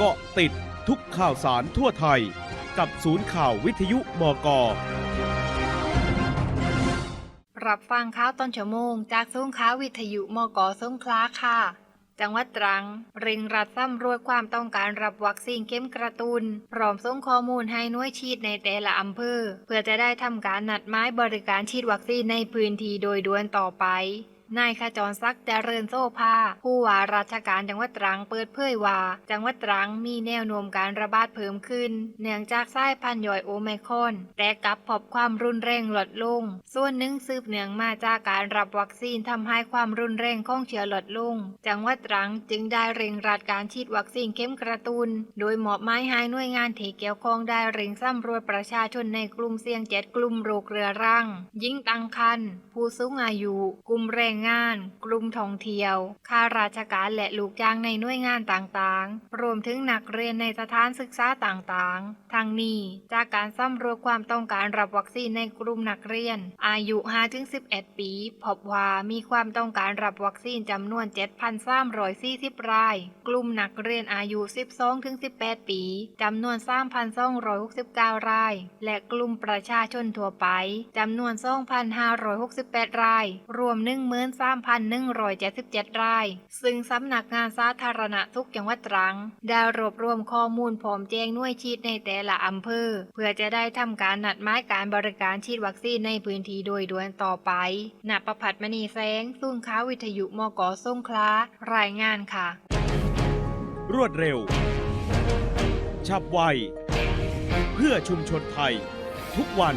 เกาะติดทุกข่าวสารทั่วไทย กับศูนย์ข่าววิทยุมกรับฟังข่าวต้นชั่วโมง จากซุ้งข่าววิทยุมกสงขลาค่ะ จังหวัดตรังเร่งรัดซ้ำรวจความต้องการรับวัคซีนเข็มกระตุนพร้อมส่งข้อมูลให้หน่วยฉีดในแต่ละอำเภอ เพื่อจะได้ทำการนัดหมายบริการฉีดวัคซีนในพื้นที่โดยด่วนต่อไป นายขจรศักดิ์เจริญโซภาผู้ว่าราชการจังหวัดตรังเปิดเผยว่า จังหวัดตรังมีแนวโน้มการระบาดเพิ่มขึ้น เนื่องจากสายพันธุ์ย่อยโอไมคอนแต่กลับพบความรุนแรงลดลง ส่วนหนึ่งสืบเนื่องมาจากการรับวัคซีนทำให้ความรุนแรงของเชื้อลดลง จังหวัดตรังจึงได้เร่งรัดการฉีดวัคซีนเข็มกระตุน โดยมอบหมายให้หน่วยงานที่เกี่ยวข้องได้เร่งสำรวจประชาชนในกลุ่มเสี่ยงเจ็ดกลุ่มโรคเรื้อรังยิ่งตั้งครรภ์ผู้สูงอายุ กลุ่มแรงงาน กลุ่มท่องเที่ยว ข้าราชการและลูกจ้างในหน่วยงานต่างๆ รวมถึงนักเรียนในสถานศึกษาต่างๆ ทั้งนี้จากการสำรวจความต้องการรับวัคซีนในกลุ่มนักเรียน อายุ 5-11 ปี พบว่ามีความต้องการรับวัคซีนจำนวน 7,340 ราย กลุ่มนักเรียนอายุ 12-18 ปีจำนวน 3,269 ราย และกลุ่มประชาชนทั่วไปจำนวน 2,568 ราย รวม13,177 ราย ซึ่งสำนักงานสาธารณสุขจังหวัดตรัง ได้รวบรวมข้อมูลพร้อมแจ้งหน่วยฉีดในแต่ละอำเภอ เพื่อจะได้ทำการนัดหมายการบริการฉีดวัคซีนในพื้นที่โดยด่วนต่อไปณประพัฒน์มณีแสงศูนย์ข่าวิทยุมกส่งขลารายงานค่ะ รวดเร็ว ฉับไว เพื่อชุมชนไทย ทุกวัน